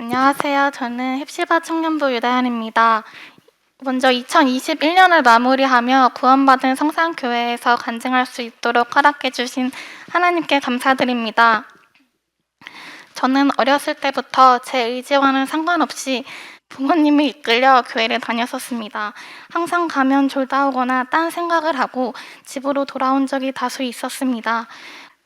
안녕하세요. 저는 헵시바 청년부 유다현입니다. 먼저 2021년을 마무리하며 구원받은 성산교회에서 간증할 수 있도록 허락해 주신 하나님께 감사드립니다. 저는 어렸을 때부터 제 의지와는 상관없이 부모님이 이끌려 교회를 다녔었습니다. 항상 가면 졸다 오거나 딴 생각을 하고 집으로 돌아온 적이 다수 있었습니다.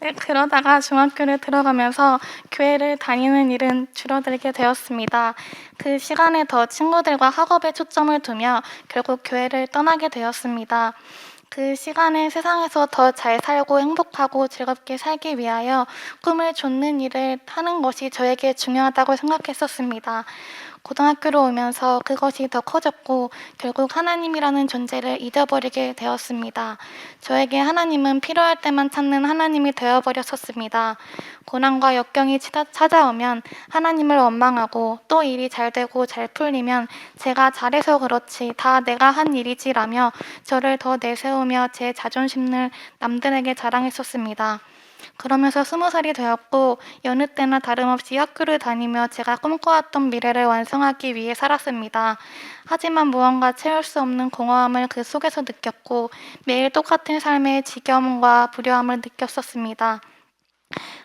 네, 그러다가 중학교를 들어가면서 교회를 다니는 일은 줄어들게 되었습니다. 그 시간에 더 친구들과 학업에 초점을 두며 결국 교회를 떠나게 되었습니다. 그 시간에 세상에서 더 잘 살고 행복하고 즐겁게 살기 위하여 꿈을 좇는 일을 하는 것이 저에게 중요하다고 생각했었습니다. 고등학교로 오면서 그것이 더 커졌고 결국 하나님이라는 존재를 잊어버리게 되었습니다. 저에게 하나님은 필요할 때만 찾는 하나님이 되어버렸었습니다. 고난과 역경이 찾아오면 하나님을 원망하고 또 일이 잘 되고 잘 풀리면 제가 잘해서 그렇지 다 내가 한 일이지라며 저를 더 내세우 며 제 자존심을 남들에게 자랑했었습니다. 그러면서 스무 살이 되었고 여느 때나 다름없이 학교를 다니며 제가 꿈꿔왔던 미래를 완성하기 위해 살았습니다. 하지만 무언가 채울 수 없는 공허함을 그 속에서 느꼈고 매일 똑같은 삶의 지겨움과 불효함을 느꼈었습니다.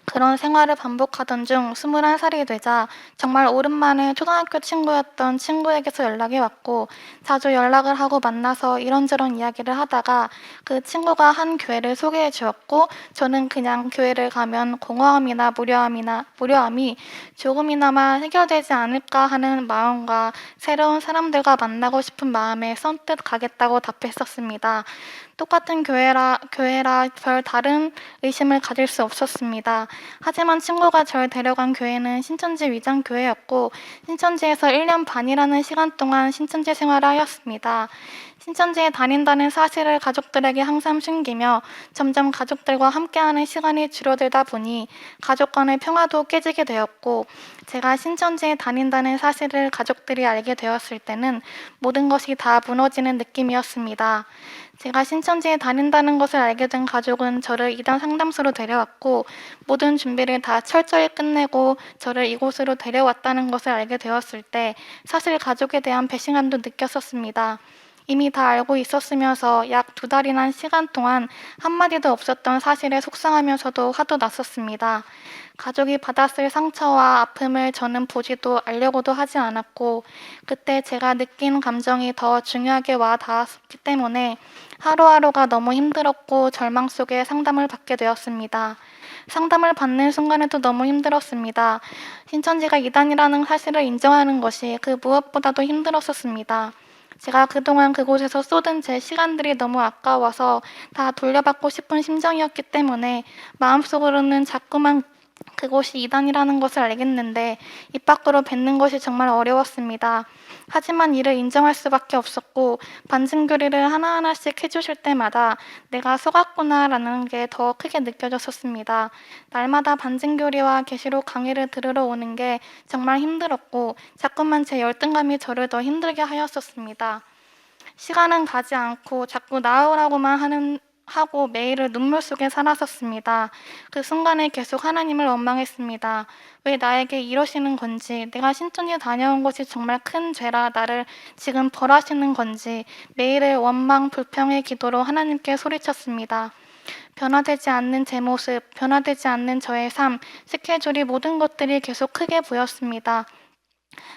그런 생활을 반복하던 중 21살이 되자 정말 오랜만에 초등학교 친구였던 친구에게서 연락이 왔고 자주 연락을 하고 만나서 이런저런 이야기를 하다가 그 친구가 한 교회를 소개해 주었고 저는 그냥 교회를 가면 공허함이나 무료함이나 무료함이 조금이나마 해결되지 않을까 하는 마음과 새로운 사람들과 만나고 싶은 마음에 선뜻 가겠다고 답했었습니다. 똑같은 교회라 교회라 별 다른 의심을 가질 수 없었습니다. 하지만 친구가 절 데려간 교회는 신천지 위장 교회였고 신천지에서 1년 반이라는 시간 동안 신천지 생활을 하였습니다. 신천지에 다닌다는 사실을 가족들에게 항상 숨기며 점점 가족들과 함께하는 시간이 줄어들다 보니 가족 간의 평화도 깨지게 되었고 제가 신천지에 다닌다는 사실을 가족들이 알게 되었을 때는 모든 것이 다 무너지는 느낌이었습니다. 제가 신천지에 다닌다는 것을 알게 된 가족은 저를 이단 상담소로 데려왔고 모든 준비를 다 철저히 끝내고 저를 이곳으로 데려왔다는 것을 알게 되었을 때 사실 가족에 대한 배신감도 느꼈었습니다. 이미 다 알고 있었으면서 약 두 달이나 시간 동안 한마디도 없었던 사실에 속상하면서도 화도 났었습니다. 가족이 받았을 상처와 아픔을 저는 보지도 알려고도 하지 않았고 그때 제가 느낀 감정이 더 중요하게 와 닿았기 때문에 하루하루가 너무 힘들었고 절망 속에 상담을 받게 되었습니다. 상담을 받는 순간에도 너무 힘들었습니다. 신천지가 이단이라는 사실을 인정하는 것이 그 무엇보다도 힘들었었습니다. 제가 그동안 그곳에서 쏟은 제 시간들이 너무 아까워서 다 돌려받고 싶은 심정이었기 때문에 마음속으로는 자꾸만 그곳이 이단이라는 것을 알겠는데 입 밖으로 뱉는 것이 정말 어려웠습니다. 하지만 이를 인정할 수밖에 없었고 반증교리를 하나하나씩 해주실 때마다 내가 속았구나라는 게 더 크게 느껴졌었습니다. 날마다 반증교리와 계시록 강의를 들으러 오는 게 정말 힘들었고 자꾸만 제 열등감이 저를 더 힘들게 하였었습니다. 시간은 가지 않고 자꾸 나으라고만 하는 하고 매일을 눈물 속에 살았었습니다. 그 순간에 계속 하나님을 원망했습니다. 왜 나에게 이러시는 건지, 내가 신천지 다녀온 것이 정말 큰 죄라 나를 지금 벌하시는 건지 매일의 원망, 불평의 기도로 하나님께 소리쳤습니다. 변화되지 않는 제 모습, 변화되지 않는 저의 삶, 스케줄이 모든 것들이 계속 크게 보였습니다.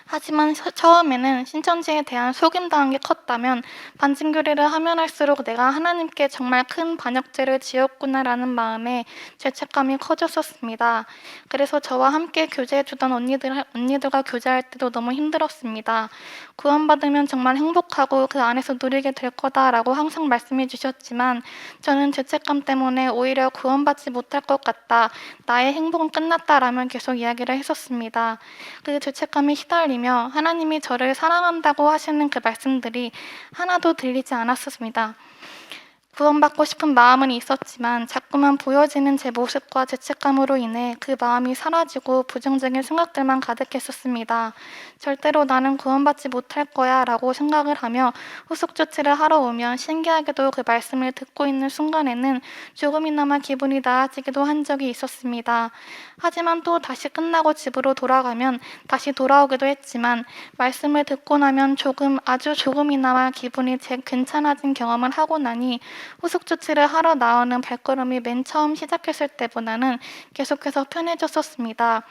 하지만 처- 처음에는 신천지에 대한 속임당한 게 컸다면 반증교리를 하면 할수록 내가 하나님께 정말 큰 반역죄를 지었구나라는 마음에 죄책감이 커졌었습니다. 그래서 저와 함께 교제해주던 언니들, 언니들과 교제할 때도 너무 힘들었습니다. 구원받으면 정말 행복하고 그 안에서 누리게 될 거다라고 항상 말씀해 주셨지만 저는 죄책감 때문에 오히려 구원받지 못할 것 같다. 나의 행복은 끝났다라면 계속 이야기를 했었습니다. 그 죄책감이 휘달리며 하나님이 저를 사랑한다고 하시는 그 말씀들이 하나도 들리지 않았었습니다. 구원받고 싶은 마음은 있었지만 자꾸만 보여지는 제 모습과 죄책감으로 인해 그 마음이 사라지고 부정적인 생각들만 가득했었습니다. 절대로 나는 구원받지 못할 거야 라고 생각을 하며 후속 조치를 하러 오면 신기하게도 그 말씀을 듣고 있는 순간에는 조금이나마 기분이 나아지기도 한 적이 있었습니다. 하지만 또 다시 끝나고 집으로 돌아가면 다시 돌아오기도 했지만 말씀을 듣고 나면 조금 아주 조금이나마 기분이 제 괜찮아진 경험을 하고 나니 후속 조치를 하러 나오는 발걸음이 맨 처음 시작했을 때보다는 계속해서 편해졌었습니다.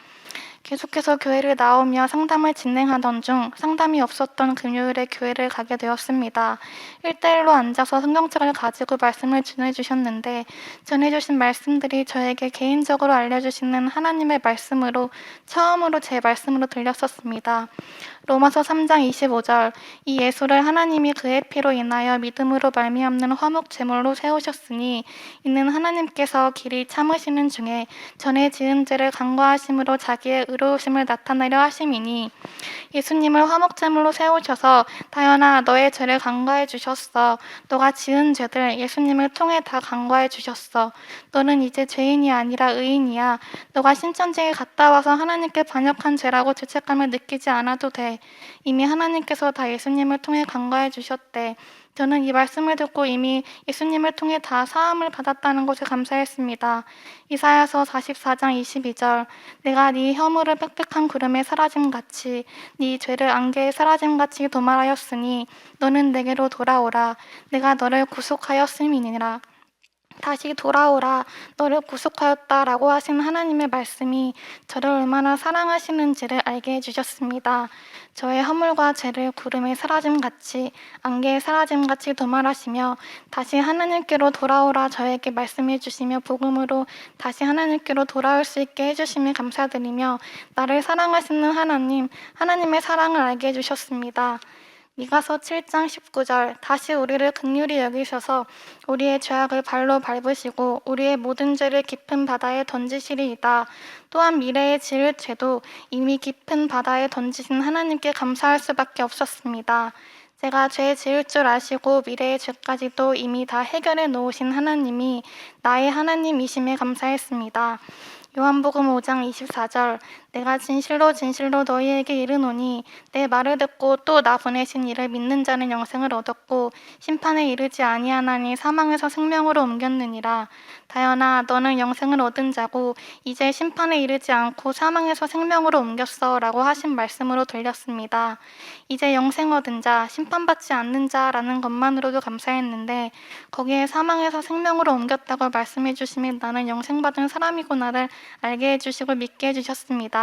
계속해서 교회를 나오며 상담을 진행하던 중 상담이 없었던 금요일에 교회를 가게 되었습니다. 1대1로 앉아서 성경책을 가지고 말씀을 전해주셨는데 전해주신 말씀들이 저에게 개인적으로 알려주시는 하나님의 말씀으로 처음으로 제 말씀으로 들렸었습니다. 로마서 3장 25절 이 예수를 하나님이 그의 피로 인하여 믿음으로 말미암는 화목 제물로 세우셨으니 이는 하나님께서 길이 참으시는 중에 전에 지은 죄를 간과하심으로 자기의 의로우심을 나타내려 하심이니 예수님을 화목 제물로 세우셔서 다연아 너의 죄를 간과해 주셨어. 너가 지은 죄들 예수님을 통해 다 간과해 주셨어. 너는 이제 죄인이 아니라 의인이야. 너가 신천지에 갔다 와서 하나님께 반역한 죄라고 죄책감을 느끼지 않아도 돼. 이미 하나님께서 다 예수님을 통해 간과해 주셨대. 저는 이 말씀을 듣고 이미 예수님을 통해 다 사함을 받았다는 것에 감사했습니다. 이사야서 44장 22절 내가 네 허물을 빽빽한 구름에 사라짐 같이 네 죄를 안개에 사라짐 같이 도말하였으니 너는 내게로 돌아오라 내가 너를 구속하였음이니라. 다시 돌아오라 너를 구속하였다라고 하신 하나님의 말씀이 저를 얼마나 사랑하시는지를 알게 해주셨습니다. 저의 허물과 죄를 구름에 사라짐 같이 안개에 사라짐 같이 도말하시며 다시 하나님께로 돌아오라 저에게 말씀해 주시며 복음으로 다시 하나님께로 돌아올 수 있게 해주심에 감사드리며 나를 사랑하시는 하나님 하나님의 사랑을 알게 해주셨습니다. 미가서 7장 19절 다시 우리를 극률히 여기셔서 우리의 죄악을 발로 밟으시고 우리의 모든 죄를 깊은 바다에 던지시리이다. 또한 미래에 지을 죄도 이미 깊은 바다에 던지신 하나님께 감사할 수밖에 없었습니다. 제가 죄 지을 줄 아시고 미래의 죄까지도 이미 다 해결해 놓으신 하나님이 나의 하나님이심에 감사했습니다. 요한복음 5장 24절 내가 진실로 진실로 너희에게 이르노니 내 말을 듣고 또 나 보내신 이를 믿는 자는 영생을 얻었고 심판에 이르지 아니하나니 사망에서 생명으로 옮겼느니라 다연아 너는 영생을 얻은 자고 이제 심판에 이르지 않고 사망에서 생명으로 옮겼어라고 하신 말씀으로 들렸습니다. 이제 영생 얻은 자, 심판받지 않는 자라는 것만으로도 감사했는데 거기에 사망에서 생명으로 옮겼다고 말씀해 주시면 나는 영생받은 사람이구나를 알게 해 주시고 믿게 해 주셨습니다.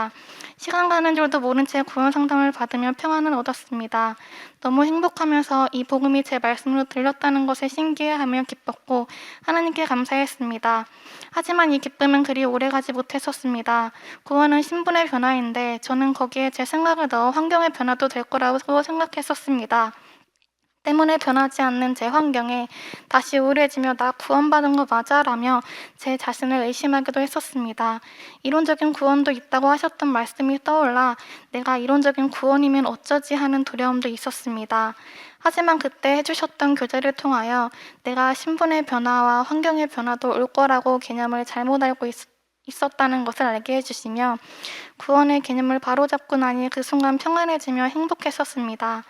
시간 가는 줄도 모른 채 구원 상담을 받으며 평안을 얻었습니다. 너무 행복하면서 이 복음이 제 말씀으로 들렸다는 것에 신기해하며 기뻤고 하나님께 감사했습니다. 하지만 이 기쁨은 그리 오래가지 못했었습니다. 구원은 신분의 변화인데 저는 거기에 제 생각을 넣어 환경의 변화도 될 거라고 생각했었습니다. 때문에 변하지 않는 제 환경에 다시 우울해지며 나 구원받은 거 맞아? 라며 제 자신을 의심하기도 했었습니다. 이론적인 구원도 있다고 하셨던 말씀이 떠올라 내가 이론적인 구원이면 어쩌지 하는 두려움도 있었습니다. 하지만 그때 해주셨던 교제를 통하여 내가 신분의 변화와 환경의 변화도 올 거라고 개념을 잘못 알고 있, 있었다는 것을 알게 해주시며 구원의 개념을 바로잡고 나니 그 순간 평안해지며 행복했었습니다.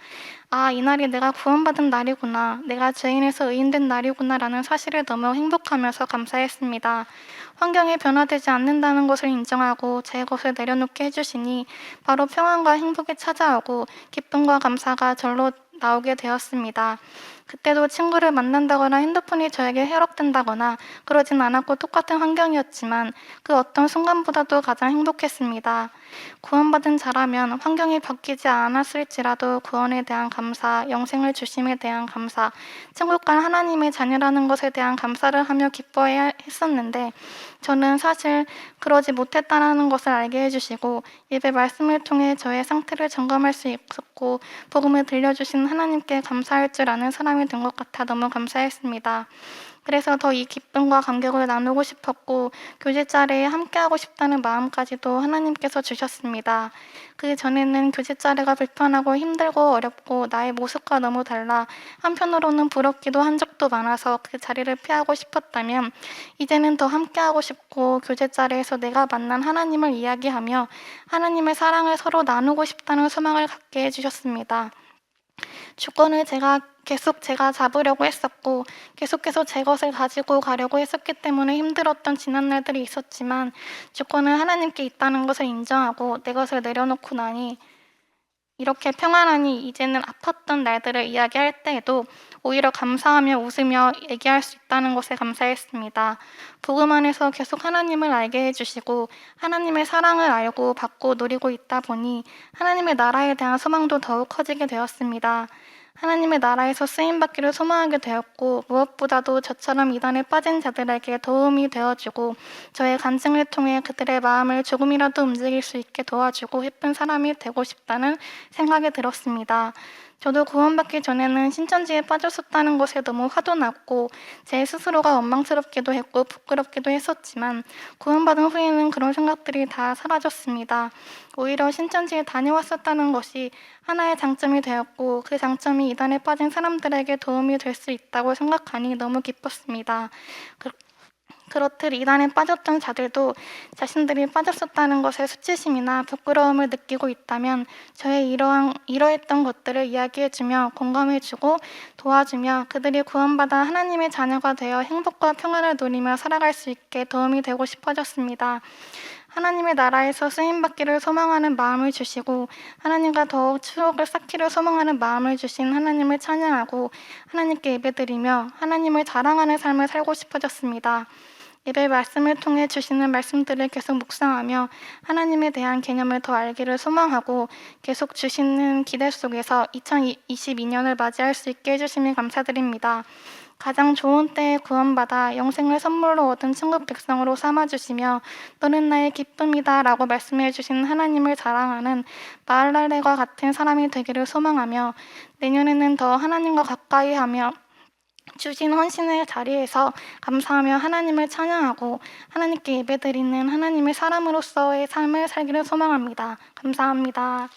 아, 이날이 내가 구원받은 날이구나. 내가 죄인에서 의인된 날이구나. 라는 사실을 너무 행복하면서 감사했습니다. 환경이 변화되지 않는다는 것을 인정하고 제 것을 내려놓게 해주시니 바로 평안과 행복이 찾아오고 기쁨과 감사가 절로 나오게 되었습니다. 그때도 친구를 만난다거나 핸드폰이 저에게 해롭된다거나 그러진 않았고 똑같은 환경이었지만 그 어떤 순간보다도 가장 행복했습니다. 구원받은 자라면 환경이 바뀌지 않았을지라도 구원에 대한 감사, 영생을 주심에 대한 감사, 천국간 하나님의 자녀라는 것에 대한 감사를 하며 기뻐해야 했었는데 저는 사실 그러지 못했다는 것을 알게 해주시고 예배 말씀을 통해 저의 상태를 점검할 수 있었고 복음을 들려주신 하나님께 감사할 줄 아는 사람 이 된 것 같아 너무 감사했습니다. 그래서 더 이 기쁨과 감격을 나누고 싶었고 교제 자리에 함께하고 싶다는 마음까지도 하나님께서 주셨습니다. 그 전에는 교제 자리가 불편하고 힘들고 어렵고 나의 모습과 너무 달라 한편으로는 부럽기도 한 적도 많아서 그 자리를 피하고 싶었다면 이제는 더 함께하고 싶고 교제 자리에서 내가 만난 하나님을 이야기하며 하나님의 사랑을 서로 나누고 싶다는 소망을 갖게 해주셨습니다. 주권을 제가 계속 제가 잡으려고 했었고 계속해서 제 것을 가지고 가려고 했었기 때문에 힘들었던 지난 날들이 있었지만 주권은 하나님께 있다는 것을 인정하고 내 것을 내려놓고 나니 이렇게 평안하니 이제는 아팠던 날들을 이야기할 때에도 오히려 감사하며 웃으며 얘기할 수 있다는 것에 감사했습니다. 복음 안에서 계속 하나님을 알게 해주시고 하나님의 사랑을 알고 받고 누리고 있다 보니 하나님의 나라에 대한 소망도 더욱 커지게 되었습니다. 하나님의 나라에서 쓰임받기를 소망하게 되었고 무엇보다도 저처럼 이단에 빠진 자들에게 도움이 되어주고 저의 간증을 통해 그들의 마음을 조금이라도 움직일 수 있게 도와주고 예쁜 사람이 되고 싶다는 생각이 들었습니다. 저도 구원받기 전에는 신천지에 빠졌었다는 것에 너무 화도 났고 제 스스로가 원망스럽기도 했고 부끄럽기도 했었지만 구원받은 후에는 그런 생각들이 다 사라졌습니다. 오히려 신천지에 다녀왔었다는 것이 하나의 장점이 되었고 그 장점이 이단에 빠진 사람들에게 도움이 될 수 있다고 생각하니 너무 기뻤습니다. 그, 그렇듯 이단에 빠졌던 자들도 자신들이 빠졌었다는 것에 수치심이나 부끄러움을 느끼고 있다면 저의 이러한 이러했던 것들을 이야기해주며 공감해주고 도와주며 그들이 구원받아 하나님의 자녀가 되어 행복과 평안을 누리며 살아갈 수 있게 도움이 되고 싶어졌습니다. 하나님의 나라에서 쓰임받기를 소망하는 마음을 주시고 하나님과 더욱 추억을 쌓기를 소망하는 마음을 주신 하나님을 찬양하고 하나님께 예배드리며 하나님을 자랑하는 삶을 살고 싶어졌습니다. 예배 말씀을 통해 주시는 말씀들을 계속 묵상하며 하나님에 대한 개념을 더 알기를 소망하고 계속 주시는 기대 속에서 2022년을 맞이할 수 있게 해주심이 감사드립니다. 가장 좋은 때에 구원받아 영생을 선물로 얻은 천국 백성으로 삼아주시며 너는 나의 기쁨이다 라고 말씀해 주신 하나님을 자랑하는 마을랄레과 같은 사람이 되기를 소망하며 내년에는 더 하나님과 가까이 하며 주신 헌신의 자리에서 감사하며 하나님을 찬양하고 하나님께 예배드리는 하나님의 사람으로서의 삶을 살기를 소망합니다. 감사합니다.